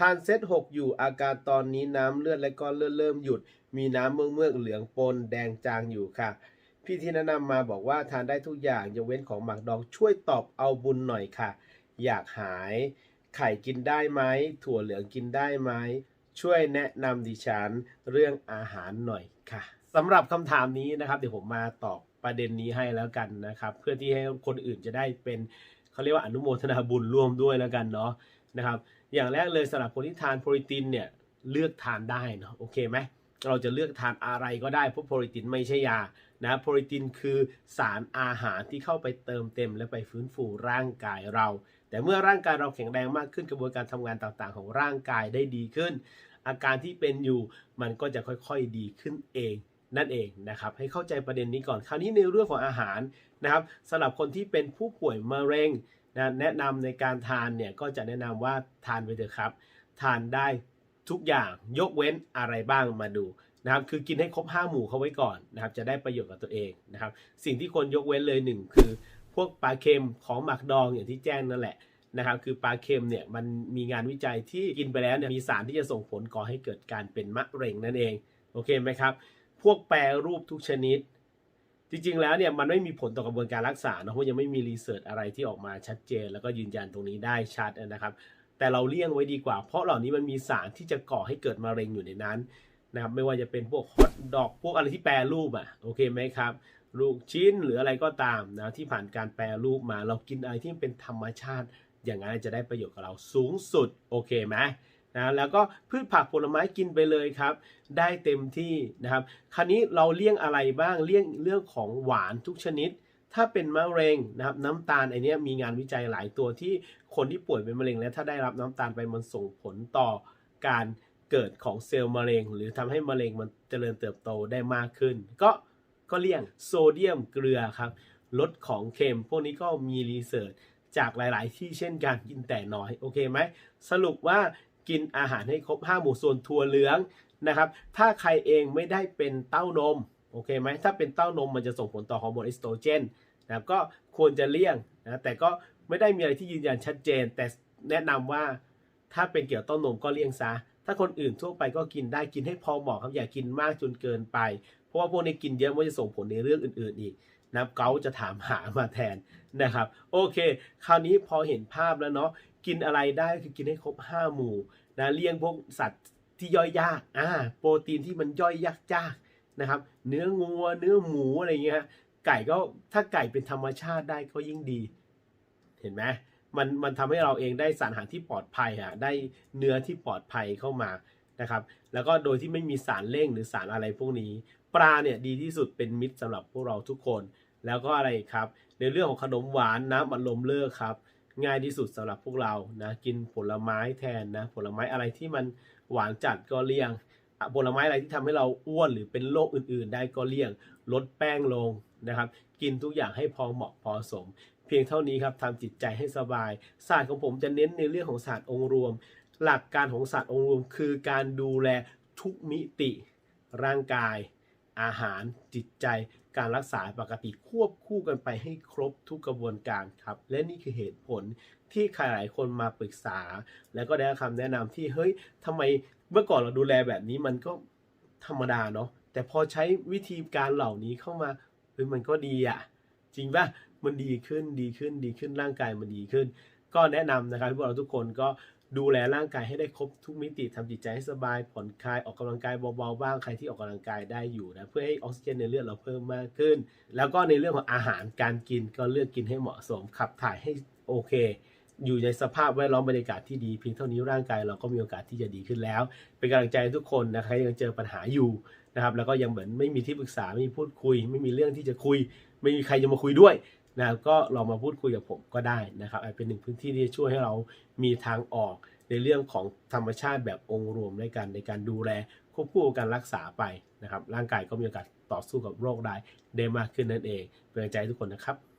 ทานเซต6อยู่อาการตอนนี้น้ำเลือดและก้อนเลือดเริ่มหยุด มีน้ำเมือกเมือกเหลืองปนแดงจางอยู่ค่ะ พี่ที่แนะนำมาบอกว่าทานได้ทุกอย่างยกเว้นของหมักดองช่วยตอบเอาบุญหน่อยค่ะ อยากหาย ไข่กินได้ไหมถั่วเหลืองกินได้ไหมช่วยแนะนำดิฉันเรื่องอาหารหน่อยค่ะสำหรับคำถามนี้นะครับ เดี๋ยวผมมาตอบประเด็นนี้ให้แล้วกันนะครับ เพื่อที่ให้คนอื่นจะได้เป็นเขาเรียกว่าอนุโมทนาบุญร่วมด้วยแล้วกันเนาะนะครับ อย่างแรกเลยสำหรับคนที่ทานโปรตีนเนี่ยเลือกทานได้เนาะโอเคไหมเราจะเลือกทานอะไรก็ได้เพราะโปรตีนไม่ใช่ยานะโปรตีนคือสารอาหารที่เข้าไปเติมเต็ม และไปฟื้นฟูร่างกายเรา แต่เมื่อร่างกายเราแข็งแรงมากขึ้นกระบวนการทำงานต่างๆ ของร่างกายได้ดีขึ้น อาการที่เป็นอยู่มันก็จะค่อยๆดีขึ้นเองนั่นเองนะครับให้เข้าใจประเด็นนี้ก่อนคราวนี้ในเรื่องของอาหารนะครับสำหรับคนที่เป็นผู้ป่วยมะเร็ง นะแนะนำในการทานเนี่ยก็จะแนะนำว่าทานไปเถอะครับ ทานได้ทุกอย่างยกเว้นอะไรบ้างมาดูนะครับคือกินให้ครบห้าหมู่เขาไว้ก่อนนะครับจะได้ประโยชน์กับตัวเองนะครับสิ่งที่คนยกเว้นเลยหนึ่งคือ พวกปลาเค็มของหมักดองอย่างที่แจ้งนั่นแหละนะครับคือปลาเค็มเนี่ยมันมีงานวิจัยที่กินไปแล้วเนี่ยมีสารที่จะส่งผลก่อให้เกิดการเป็นมะเร็งนั่นเองโอเคไหมครับพวกแปรรูปทุกชนิด จริงๆแล้วเนี่ยมันไม่มีผลต่อกระบวนการรักษาเนอะเพราะยังไม่มีรีเสิร์ชอะไรที่ออกมาชัดเจน แล้วก็ยืนยันตรงนี้ได้ชัดนะครับ แต่เราเลี่ยงไว้ดีกว่า เพราะเหล่านี้มันมีสารที่จะก่อให้เกิดมะเร็งอยู่ในนั้นนะครับไม่ว่าจะเป็นพวกฮอทดอกพวกอะไรที่แปรรูปอะโอเคไหมครับลูกชิ้นหรืออะไรก็ตามนะที่ผ่านการแปรรูปมาเรากินอะไรที่เป็นธรรมชาติ อย่างนั้นจะได้ประโยชน์กับเราสูงสุดโอเคไหม นะแล้วก็พืชผักผลไม้กินไปเลยครับ ได้เต็มที่นะครับ คราวนี้เราเลี่ยงอะไรบ้างเลี่ยงเรื่องของหวานทุกชนิด ถ้าเป็นมะเร็งนะครับ น้ำตาลไอเนี้ยมีงานวิจัยหลายตัวที่คนที่ป่วยเป็นมะเร็ง แล้วถ้าได้รับน้ำตาลไปมันส่งผลต่อการเกิดของเซลล์มะเร็ง หรือทำให้มะเร็งมันเจริญเติบโตได้มากขึ้น ก็ก็เลี่ยงโซเดียมเกลือครับลดของเค็ม พวกนี้ก็มีรีเสิร์ชจากหลาย ๆ ที่เช่นกันกินแต่น้อย โอเคไหม สรุปว่า กินอาหารให้ครบ5หมู่ส่วนถั่วเหลืองนะครับ ถ้าใครเองไม่ได้เป็นเต้านมโอเคไหมถ้าเป็นเต้านมมันจะส่งผลต่อฮอร์โมนเอสโตรเจนนะก็ควรจะเลี่ยงนะแต่ก็ไม่ได้มีอะไรที่ยืนยันชัดเจน แต่แนะนำว่าถ้าเป็นเกี่ยวเต้านมก็เลี่ยงซะ ถ้าคนอื่นทั่วไปก็กินได้กินให้พอเหมาะครับอย่ากินมากจนเกินไป เพราะว่าพวกนี้กินเยอะมันจะส่งผลในเรื่องอื่นๆอีกนะเกาจะถามหามาแทนนะครับ โอเค คราวนี้พอเห็นภาพแล้วเนาะกินอะไรได้คือกินให้ครบห้าหมู่นะเลี่ยงพวกสัตว์ที่ย่อยยากอ่าโปรตีนที่มันย่อยยากยากนะครับ เนื้องัวเนื้อหมูอะไรเงี้ยไก่ก็ถ้าไก่เป็นธรรมชาติได้ก็ยิ่งดี เห็นไหมมันมันทำให้เราเองได้สารอาหารที่ปลอดภัยอะได้เนื้อที่ปลอดภัยเข้ามานะครับ แล้วก็โดยที่ไม่มีสารเร่งหรือสารอะไรพวกนี้ ปลาเนี่ยดีที่สุดเป็นมิตรสำหรับพวกเราทุกคน แล้วก็อะไรครับ ในเรื่องของขนมหวานน้ำอัดลมเลิกครับ ง่ายที่สุดสำหรับพวกเรานะกินผลไม้แทนนะผลไม้อะไรที่มันหวานจัดก็เลี่ยงผลไม้อะไรที่ทำให้เราอ้วนหรือเป็นโรคอื่นๆ ได้ก็เลี่ยงลดแป้งลงนะครับ กินทุกอย่างให้พอเหมาะพอสม เพียงเท่านี้ครับทำจิตใจให้สบาย ศาสตร์ของผมจะเน้นในเรื่องของศาสตร์องค์รวม หลักการของศาสตร์องค์รวมคือการดูแลทุกมิติร่างกาย อาหารจิตใจการรักษาปกติควบคู่กันไปให้ครบทุกกระบวนการครับ และนี่คือเหตุผลที่ใครหลายคนมาปรึกษา แล้วก็ได้คำแนะนำที่เฮ้ยทำไมเมื่อก่อนเราดูแลแบบนี้มันก็ธรรมดาเนาะแต่พอใช้วิธีการเหล่านี้เข้ามาเฮ้ยมันก็ดีอะจริงป่ะมันดีขึ้นดีขึ้นดีขึ้นร่างกายมันดีขึ้น ก็แนะนำนะครับพวกเราทุกคนก็ ดูแลร่างกายให้ได้ครบทุกมิติทำจิตใจให้สบายผ่อนคลายออกกำลังกายเบาๆบ้างใครที่ออกกำลังกายได้อยู่นะเพื่อให้ออกซิเจนในเลือดเราเพิ่มมากขึ้น แล้วก็ในเรื่องของอาหารการกินก็เลือกกินให้เหมาะสมขับถ่ายให้โอเค อยู่ในสภาพแวดล้อมบรรยากาศที่ดีเพียงเท่านี้ร่างกายเราก็มีโอกาสที่จะดีขึ้นแล้ว เป็นกำลังใจทุกคนนะครับยังเจอปัญหาอยู่นะครับแล้วก็ยังเหมือนไม่มีที่ปรึกษาไม่มีพูดคุย ไม่มีเรื่องที่จะคุย ไม่มีใครจะมาคุยด้วย นะก็ลองมาพูดคุยกับผมก็ได้นะครับอาจเป็นหนึ่งพื้นที่ที่จะช่วยให้เรามีทางออกในเรื่องของธรรมชาติแบบองค์รวมในการในการดูแลควบคู่กับการรักษาไปนะครับ ร่างกายก็มีโอกาสต่อสู้กับโรคได้ได้มากขึ้นนั่นเองเป็นกำใจทุกคนนะครับ